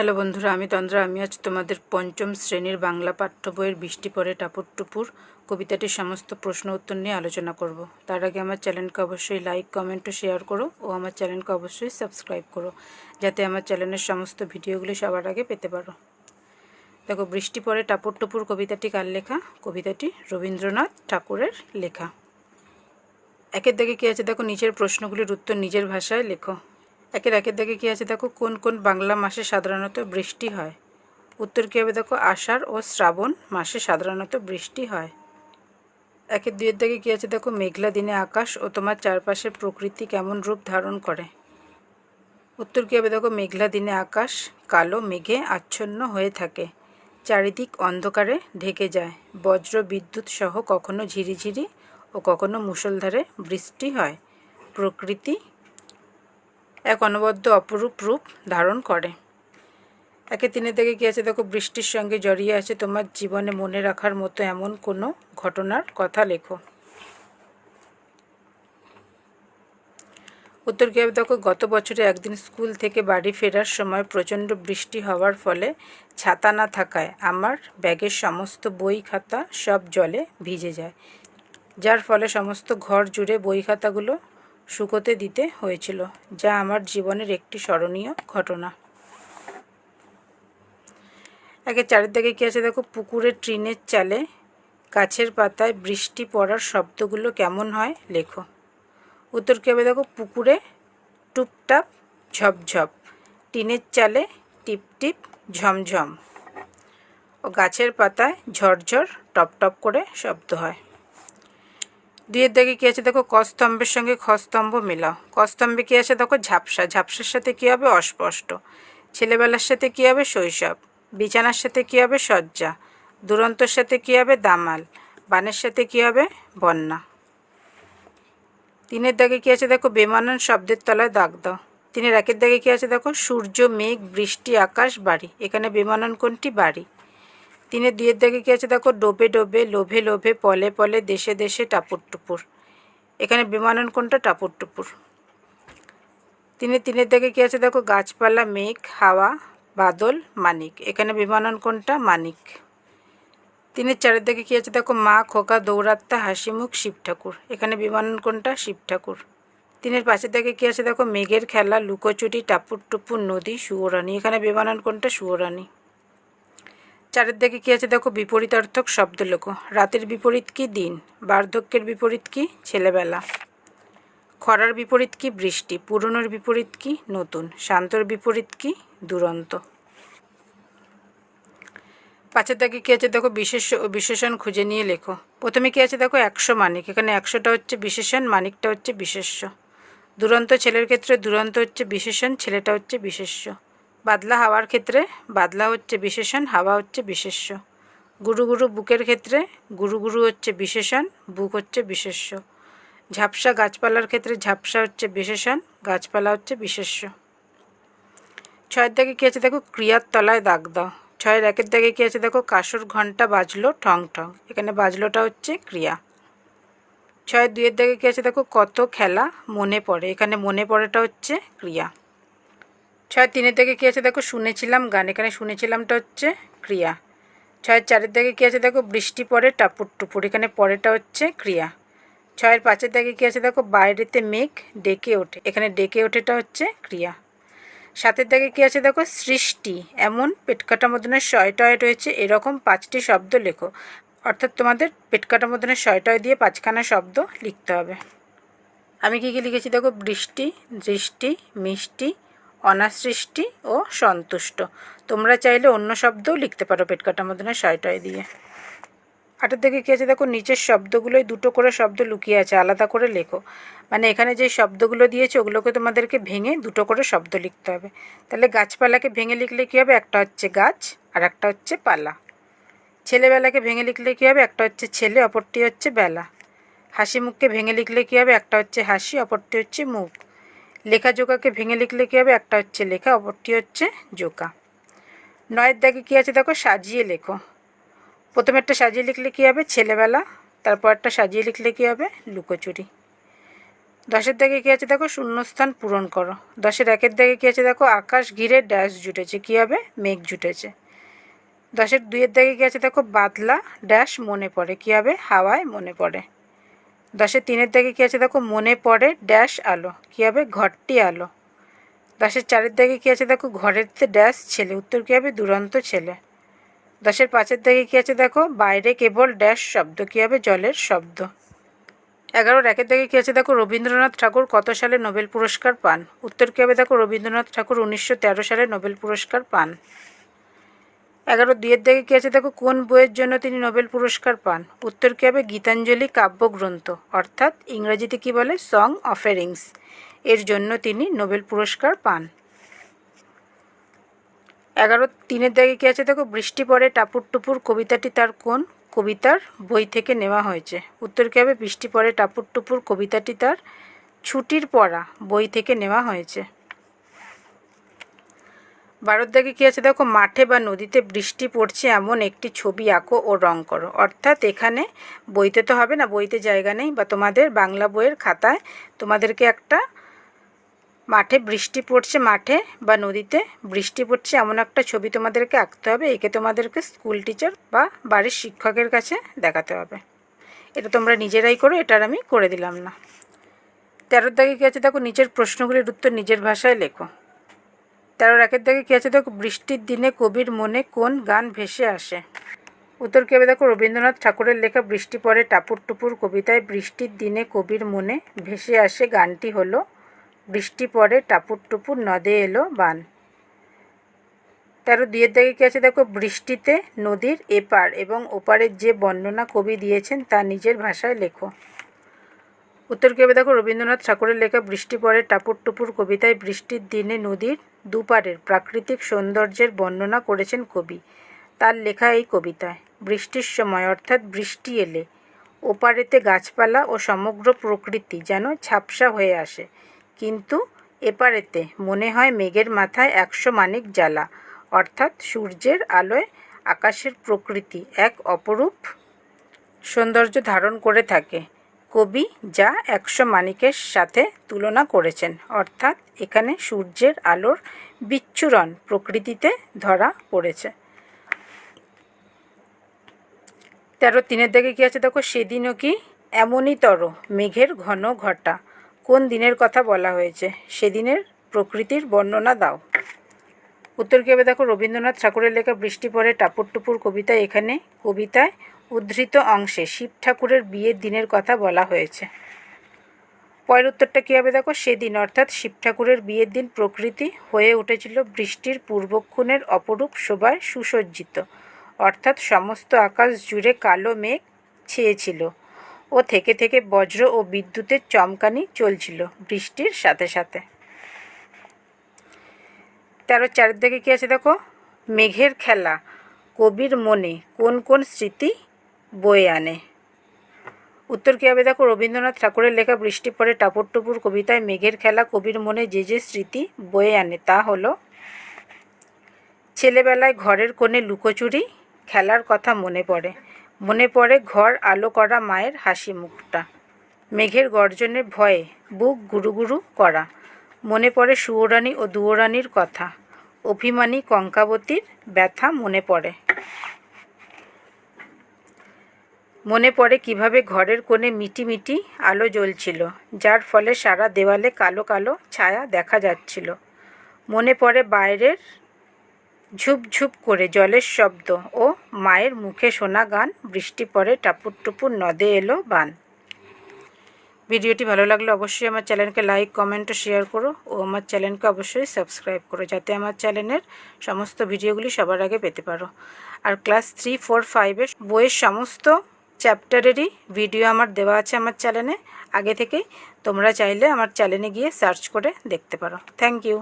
Hello বন্ধুরা, আমি তন্দ্রা। আমি আজ তোমাদের পঞ্চম শ্রেণির বাংলা পাঠ্য বইয়ের বৃষ্টি পরে টাপুর কবিতাটির সমস্ত প্রশ্ন উত্তর নিয়ে আলোচনা করব। তার আগে আমার চ্যানেলকে অবশ্যই লাইক, কমেন্ট ও শেয়ার করো ও আমার চ্যানেলকে অবশ্যই সাবস্ক্রাইব করো, যাতে আমার চ্যানেলের সমস্ত ভিডিওগুলি সবার আগে পেতে পারো। দেখো, বৃষ্টি পরে টাপুর কবিতাটি কার লেখা? কবিতাটি রবীন্দ্রনাথ ঠাকুরের লেখা। একের দিকে কী আছে? দেখো, নিচের প্রশ্নগুলির উত্তর নিজের ভাষায় লেখো। একের একের দিকে কী আছে? দেখো কোন কোন বাংলা মাসে সাধারণত বৃষ্টি হয়। উত্তর কী হবে? দেখো আষাঢ় ও শ্রাবণ মাসে সাধারণত বৃষ্টি হয়। একের দুইয়ের দিকে কী আছে? দেখো মেঘলা দিনে আকাশ ও তোমার চারপাশের প্রকৃতি কেমন রূপ ধারণ করে। উত্তর কী হবে? দেখো মেঘলা দিনে আকাশ কালো, মেঘে আচ্ছন্ন হয়ে থাকে। চারিদিক অন্ধকারে ঢেকে যায়। বজ্র বিদ্যুৎ সহ কখনো ঝিরিঝিরি ও কখনো মুষলধারে বৃষ্টি হয়। প্রকৃতি এক অনবদ্য অপরূপ রূপ ধারণ করে। একে তিনে থেকে কী আছে? দেখো, বৃষ্টির সঙ্গে জড়িয়ে আছে তোমার জীবনে মনে রাখার মতো এমন কোনো ঘটনার কথা লেখো। উত্তর কী হবে? দেখো, গত বছরে একদিন স্কুল থেকে বাড়ি ফেরার সময় প্রচণ্ড বৃষ্টি হওয়ার ফলে ছাতা না থাকায় আমার ব্যাগের সমস্ত বই খাতা সব জলে ভিজে যায়। যার ফলে সমস্ত ঘর জুড়ে বই খাতাগুলো শুকোতে দিতে হয়েছিল, যা আমার জীবনের একটি স্মরণীয় ঘটনা। একে চারিদিকে কী আছে দেখো? পুকুরের ট্রিনের চালে গাছের পাতায় বৃষ্টি পড়ার শব্দগুলো কেমন হয় লেখো। উত্তর কী হবে দেখো? পুকুরে টুপটাপ, ঝপঝপ। টিনের চালে টিপ টিপ, ঝমঝম। ও গাছের পাতায় ঝরঝর টপ টপ করে শব্দ হয়। দুইয়ের দাগে কী আছে? দেখো, কস্তম্ভের সঙ্গে খস্তম্ভ মেলাও। কস্তম্ভে কী আছে? দেখো, ঝাপসা। ঝাপসার সাথে কী হবে? অস্পষ্ট। ছেলেবেলার সাথে কী হবে? শৈশব। বিছানার সাথে কী হবে? শয্যা। দুরন্তর সাথে কী হবে? দামাল। বানের সাথে কী হবে? বন্যা। তিনের দাগে কী আছে? দেখো, বেমানন শব্দের তলায় দাগ দাও। তিনের একের দাগে কী আছে? দেখো, সূর্য, মেঘ, বৃষ্টি, আকাশ, বাড়ি। এখানে বেমানন কোনটি? বাড়ি। তিনের দুইয়ের দাগে কী আছে? দেখো, ডোবে ডোবে, লোভে লোভে, পলে পলে, দেশে দেশে টাপুর টুপুর। এখানে বিমানন কোনটা টাপুর টুপুর। তিনের তিনের দাগে কী আছে? দেখো, গাছপালা, মেঘ, হাওয়া, বাদল, মানিক। এখানে বিমানন কোনটা মানিক। তিনের চারের দিকে কী আছে? দেখো, মা, খোকা দৌড়াত্তা হাসি মুখ শিব ঠাকুর। এখানে বিমানন কোনটা শিব ঠাকুর। তিনের পাশের দিকে কী আছে? দেখো, মেঘের খেলা, লুকোচুরি, টাপুর টুপুর, নদী, সুয়োরানী। এখানে বিমানন কোনটা সুয়োরানী। চারের দিকে কী আছে দেখো বিপরীতার্থক শব্দ লেখো রাতের বিপরীত কি দিন? বার্ধক্যের বিপরীত কি? ছেলেবেলা। খরার বিপরীত কি বৃষ্টি? পুরনোর বিপরীত কি নতুন? শান্তর বিপরীত কি দুরন্ত? পাঁচের দাগে কী আছে দেখো বিশেষ ও বিশেষণ খুঁজে নিয়ে লেখো। প্রথমে কী আছে দেখো একশো মানিক। এখানে একশোটা হচ্ছে বিশেষণ, মানিকটা হচ্ছে বিশেষ্য। দুরন্ত ছেলের ক্ষেত্রে দুরন্ত হচ্ছে বিশেষণ, ছেলেটা হচ্ছে বিশেষ্য। বাদলা হাওয়ার ক্ষেত্রে বাদলা হচ্ছে বিশেষণ, হাওয়া হচ্ছে বিশেষ্য। গুরু গুরু বুকের ক্ষেত্রে গুরু গুরু হচ্ছে বিশেষণ, বুক হচ্ছে বিশেষ্য। ঝাপসা গাছপালার ক্ষেত্রে ঝাপসা হচ্ছে বিশেষণ, গাছপালা হচ্ছে বিশেষ্য। ছয়ের দাগে কী আছে দেখো? ক্রিয়ার তলায় দাগ দাও। ছয়ের একের দাগে কী আছে দেখো? কাসর ঘণ্টা বাজলো ঠং ঠং। এখানে বাজলোটা হচ্ছে ক্রিয়া। ছয়ের দুইয়ের দাগে কী আছে দেখো? কত খেলা মনে পড়ে। এখানে মনে পড়েটা হচ্ছে ক্রিয়া। ছয় তিনের দিকে কী আছে? দেখো, শুনেছিলাম গান। এখানে শুনেছিলামটা হচ্ছে ক্রিয়া। ছয়ের চারের দিকে কী আছে? দেখো, বৃষ্টি পড়ে, টাপুর টুপুর। এখানে পরেটা হচ্ছে ক্রিয়া। ছয়ের পাঁচের দিকে কী আছে? দেখো, বাইরেতে মেঘ ডেকে ওঠে। এখানে ডেকে ওঠেটা হচ্ছে ক্রিয়া। সাতের দিকে কী আছে? দেখো, সৃষ্টি। এমন পেটকাটা মদনের শয়টয় রয়েছে। এরকম পাঁচটি শব্দ লেখো। অর্থাৎ তোমাদের পেটকাটা মদনের শয়টয় দিয়ে পাঁচখানা শব্দ লিখতে হবে। আমি কী কী লিখেছি? দেখো, বৃষ্টি দৃষ্টি মিষ্টি অনাসৃষ্টি ও সন্তুষ্ট। তোমরা চাইলে অন্য শব্দও লিখতে পারো পেট কাটা মদনের শয়টয় দিয়ে। আটের দিকে কী আছে? দেখো, নিচের শব্দগুলোই দুটো করে শব্দ লুকিয়ে আছে, আলাদা করে লেখো। মানে এখানে যে শব্দগুলো দিয়েছে, ওগুলোকে তোমাদেরকে ভেঙে দুটো করে শব্দ লিখতে হবে। তাহলে গাছপালাকে ভেঙে লিখলে কী হবে? একটা হচ্ছে গাছ আর একটা হচ্ছে পালা। ছেলেবেলাকে ভেঙে লিখলে কী হবে? একটা হচ্ছে ছেলে, অপরটি হচ্ছে বেলা। হাসি মুখকে ভেঙে লিখলে কী হবে? একটা হচ্ছে হাসি, অপরটি হচ্ছে মুখ। লেখা জোকাকে ভেঙে লিখলে কী হবে? একটা হচ্ছে লেখা, অপরটি হচ্ছে জোকা। নয়ের দাগে কী আছে দেখো? সাজিয়ে লেখো। প্রথমে একটা সাজিয়ে লিখলে কী হবে? ছেলেবেলা। তারপর একটা সাজিয়ে লিখলে কী হবে? লুকোচুরি। দশের দাগে কী আছে দেখো? শূন্যস্থান পূরণ করো। দশের একের দাগে কী আছে দেখো? আকাশ ঘিরে ড্যাশ জুটেছে। কী হবে? মেঘ জুটেছে। দশের দুইয়ের দাগে কী আছে দেখো? বাদলা, ড্যাশ মনে পড়ে। কী হবে? হাওয়ায় মনে পড়ে। দশের তিনের দাগে কী আছে দেখো? মনে পড়ে ড্যাশ আলো। কী হবে? ঘরটি আলো। দশের চারের দাগে কী আছে দেখো? ঘরেরতে ড্যাশ ছেলে। উত্তর কী হবে? দুরন্ত ছেলে। দশের পাঁচের দাগে কী আছে দেখো? বাইরে কেবল ড্যাশ শব্দ। কী হবে? জলের শব্দ। এগারোর একের দাগে কী আছে দেখো? রবীন্দ্রনাথ ঠাকুর কত সালে নোবেল পুরস্কার পান? উত্তর কী হবে? দেখো, রবীন্দ্রনাথ ঠাকুর উনিশশো তেরো সালে নোবেল পুরস্কার পান। এগারো দুইয়ের দাগে কী আছে? দেখো, কোন বইয়ের জন্য তিনি নোবেল পুরস্কার পান? উত্তর কী হবে? গীতাঞ্জলি কাব্যগ্রন্থ, অর্থাৎ ইংরেজিতে কী বলে? সং অফারিংস এর জন্য তিনি নোবেল পুরস্কার পান। এগারো তিনের দাগে কী আছে? দেখো, বৃষ্টি পরে টাপুর টুপুর, কবিতাটি তার কোন? কবিতার বই থেকে নেওয়া হয়েছে। উত্তর কী হবে? বৃষ্টি পরে টাপুর টুপুর, কবিতাটি তার ছুটির পড়া বই থেকে নেওয়া হয়েছে। বারোর দাগে কী আছে? দেখো, মাঠে বা নদীতে বৃষ্টি পড়ছে এমন একটি ছবি আঁকো ও রং করো। অর্থাৎ এখানে বইতে তো হবে না, বইতে জায়গা নেই বা তোমাদের বাংলা বইয়ের খাতায় তোমাদেরকে একটা মাঠে বৃষ্টি পড়ছে, মাঠে বা নদীতে বৃষ্টি পড়ছে এমন একটা ছবি তোমাদেরকে আঁকতে হবে। একে তোমাদেরকে স্কুল টিচার বা বাড়ির শিক্ষকের কাছে দেখাতে হবে। এটা তোমরা নিজেরাই করো, এটার আমি করে দিলাম না। তেরোর দাগে কী আছে? দেখো নিচের প্রশ্নগুলির উত্তর নিজের ভাষায় লেখো। তেরোর একের দাগে কী আছে? দেখো, বৃষ্টির দিনে কবির মনে কোন গান ভেসে আসে? উত্তর কী হবে? দেখো, রবীন্দ্রনাথ ঠাকুরের লেখা বৃষ্টি পরে টাপুর টুপুর কবিতায় বৃষ্টির দিনে কবির মনে ভেসে আসে গানটি হলো, বৃষ্টি পড়ে টাপুর টুপুর নদে এলো বান। তেরো দুইয়ের দাগে কী আছে? দেখো, বৃষ্টিতে নদীর এপার এবং ওপারের যে বর্ণনা কবি দিয়েছেন তা নিজের ভাষায় লেখো। উত্তর কী হবে দেখো রবীন্দ্রনাথ ঠাকুরের লেখা বৃষ্টি পরে টাপুর টুপুর কবিতায় বৃষ্টির দিনে নদীর দুপারের প্রাকৃতিক সৌন্দর্যের বর্ণনা করেছেন কবি। তার লেখা এই কবিতায়, বৃষ্টির সময় অর্থাৎ বৃষ্টি এলে ওপারেতে গাছপালা ও সমগ্র প্রকৃতি যেন ঝাপসা হয়ে আসে। কিন্তু এপারেতে মনে হয় মেঘের মাথায় একশো মানিক জ্বালা। অর্থাৎ সূর্যের আলোয় আকাশের প্রকৃতি এক অপরূপ সৌন্দর্য ধারণ করে থাকে। কবি যা একশো মানিকের সাথে তুলনা করেছেন। অর্থাৎ এখানে সূর্যের আলোর বিচ্ছুরণ প্রকৃতিতে ধরা পড়েছে। তেরো তিনের দিকে কী আছে? দেখো, সেদিনও কি এমনই তর, মেঘের ঘন ঘটা। কোন দিনের কথা বলা হয়েছে? সেদিনের প্রকৃতির বর্ণনা দাও। উত্তর কী হবে? দেখো, রবীন্দ্রনাথ ঠাকুরের লেখা বৃষ্টি পরে টাপুর টুপুর কবিতা এখানে কবিতায় উদ্ধৃত অংশে শিব ঠাকুরের বিয়ের দিনের কথা বলা হয়েছে। পরের উত্তরটা কী হবে দেখো? সেদিন অর্থাৎ শিব ঠাকুরের বিয়ের দিন প্রকৃতি হয়ে উঠেছিল বৃষ্টির পূর্বক্ষণের অপরূপ শোভায় সুসজ্জিত। অর্থাৎ সমস্ত আকাশ জুড়ে কালো মেঘ ছেয়েছিল ও থেকে থেকে বজ্র ও বিদ্যুতের চমকানি চলছিল বৃষ্টির সাথে সাথে। তেরো চারিদিকে কী আছে দেখো? মেঘের খেলা, কবির মনে কোন কোন স্মৃতি বয়ে আনে। উত্তর কী হবে দেখো, রবীন্দ্রনাথ ঠাকুরের লেখা বৃষ্টি পড়ে টাপুর টুপুর কবিতায় মেঘের খেলা, কবির মনে যে যে স্মৃতি বয়ে আনে। তা হলো, ছেলেবেলায় ঘরের কোণে লুকোচুরি, খেলার কথা মনে পড়ে। মনে পড়ে ঘর আলো করা মায়ের হাসি মুখটা। মেঘের গর্জনে ভয়ে বুক গুরুগুরু করা। মনে পড়ে সুয়োরানী ও দুয়োরানির কথা। অভিমানী কঙ্কাবতীর ব্যথা মনে পড়ে। মনে পড়ে কীভাবে ঘরের কোণে মিটি মিটি আলো জ্বলছিল, যার ফলে সারা দেওয়ালে কালো কালো ছায়া দেখা যাচ্ছিল। মনে পড়ে বাইরের ঝুপঝুপ করে জলের শব্দ ও মায়ের মুখে শোনা গান, বৃষ্টি পড়ে টাপুর টুপুর, নদে এলো বান। ভিডিওটি ভালো লাগলে অবশ্যই আমার চ্যানেলকে লাইক, কমেন্ট ও শেয়ার করো ও আমার চ্যানেলকে অবশ্যই সাবস্ক্রাইব করো, যাতে আমার চ্যানেলের সমস্ত ভিডিওগুলি সবার আগে পেতে পারো। আর ক্লাস থ্রি, ফোর, ফাইভের বইয়ের সমস্ত চ্যাপ্টারেরই ভিডিও আমার দেওয়া আছে আমার চ্যানেলে আগে থেকেই তোমরা চাইলে আমার চ্যানেলে গিয়ে সার্চ করে দেখতে পারো। Thank you